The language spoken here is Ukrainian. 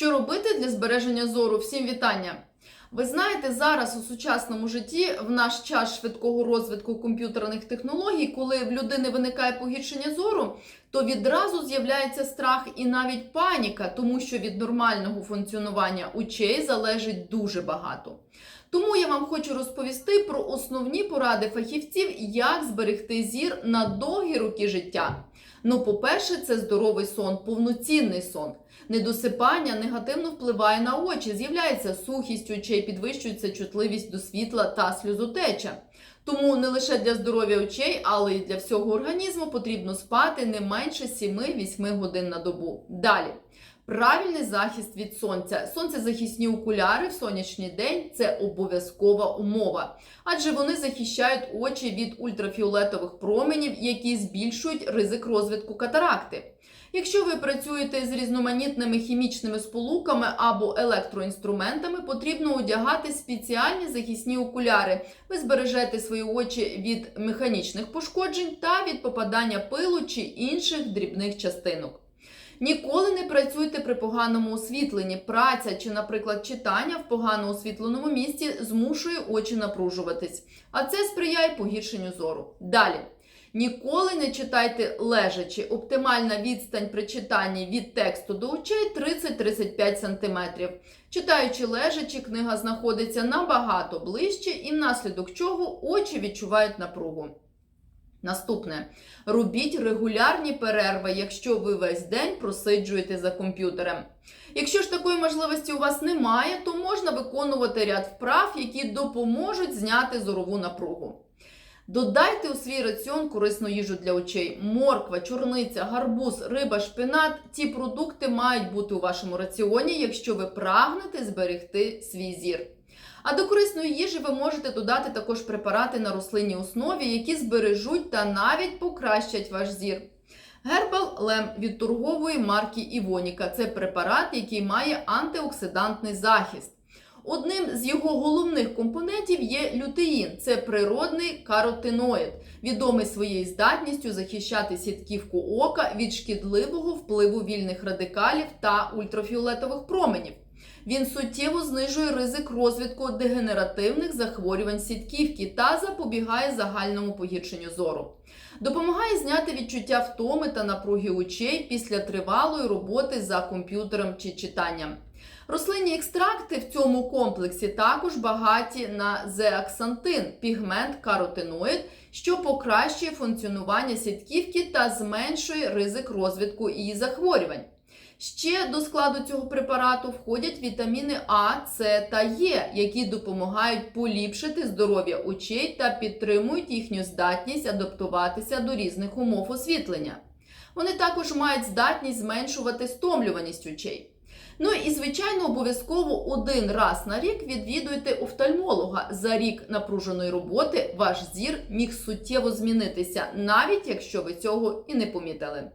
Що робити для збереження зору? Всім вітання! Ви знаєте, зараз у сучасному житті, в наш час швидкого розвитку комп'ютерних технологій, коли в людини виникає погіршення зору, то відразу з'являється страх і навіть паніка, тому що від нормального функціонування очей залежить дуже багато. Тому я вам хочу розповісти про основні поради фахівців, як зберегти зір на довгі роки життя. Ну, по-перше, це здоровий сон, повноцінний сон. Недосипання негативно впливає на очі, з'являється сухість очей, підвищується чутливість до світла та сльозотеча. Тому не лише для здоров'я очей, але й для всього організму потрібно спати не менше 7-8 годин на добу. Далі. Правильний захист від сонця. Сонцезахисні окуляри в сонячний день це обов'язкова умова, адже вони захищають очі від ультрафіолетових променів, які збільшують ризик розвитку катаракти. Якщо ви працюєте з різноманітними хімічними сполуками або електроінструментами, потрібно одягати спеціальні захисні окуляри. Ви збережете свої очі від механічних пошкоджень та від попадання пилу чи інших дрібних частинок. Ніколи не працюйте при поганому освітленні. Праця чи, наприклад, читання в погано освітленому місці змушує очі напружуватись, а це сприяє погіршенню зору. Далі. Ніколи не читайте лежачи. Оптимальна відстань при читанні від тексту до очей 30-35 см. Читаючи лежачи, книга знаходиться набагато ближче і внаслідок чого очі відчувають напругу. Наступне. Робіть регулярні перерви, якщо ви весь день просиджуєте за комп'ютером. Якщо ж такої можливості у вас немає, то можна виконувати ряд вправ, які допоможуть зняти зорову напругу. Додайте у свій раціон корисну їжу для очей. Морква, чорниця, гарбуз, риба, шпинат. Ці продукти мають бути у вашому раціоні, якщо ви прагнете зберегти свій зір. А до корисної їжі ви можете додати також препарати на рослинній основі, які збережуть та навіть покращать ваш зір. Гербал Лем від торгової марки Івоніка це препарат, який має антиоксидантний захист. Одним з його головних компонентів є лютеїн, це природний каротиноїд, відомий своєю здатністю захищати сітківку ока від шкідливого впливу вільних радикалів та ультрафіолетових променів. Він суттєво знижує ризик розвитку дегенеративних захворювань сітківки та запобігає загальному погіршенню зору. Допомагає зняти відчуття втоми та напруги очей після тривалої роботи за комп'ютером чи читанням. Рослинні екстракти в цьому комплексі також багаті на зеаксантин, пігмент каротиноїд, що покращує функціонування сітківки та зменшує ризик розвитку її захворювань. Ще до складу цього препарату входять вітаміни А, С та Е, які допомагають поліпшити здоров'я очей та підтримують їхню здатність адаптуватися до різних умов освітлення. Вони також мають здатність зменшувати стомлюваність очей. Ну і, звичайно, обов'язково один раз на рік відвідуйте офтальмолога. За рік напруженої роботи ваш зір міг суттєво змінитися, навіть якщо ви цього і не помітили.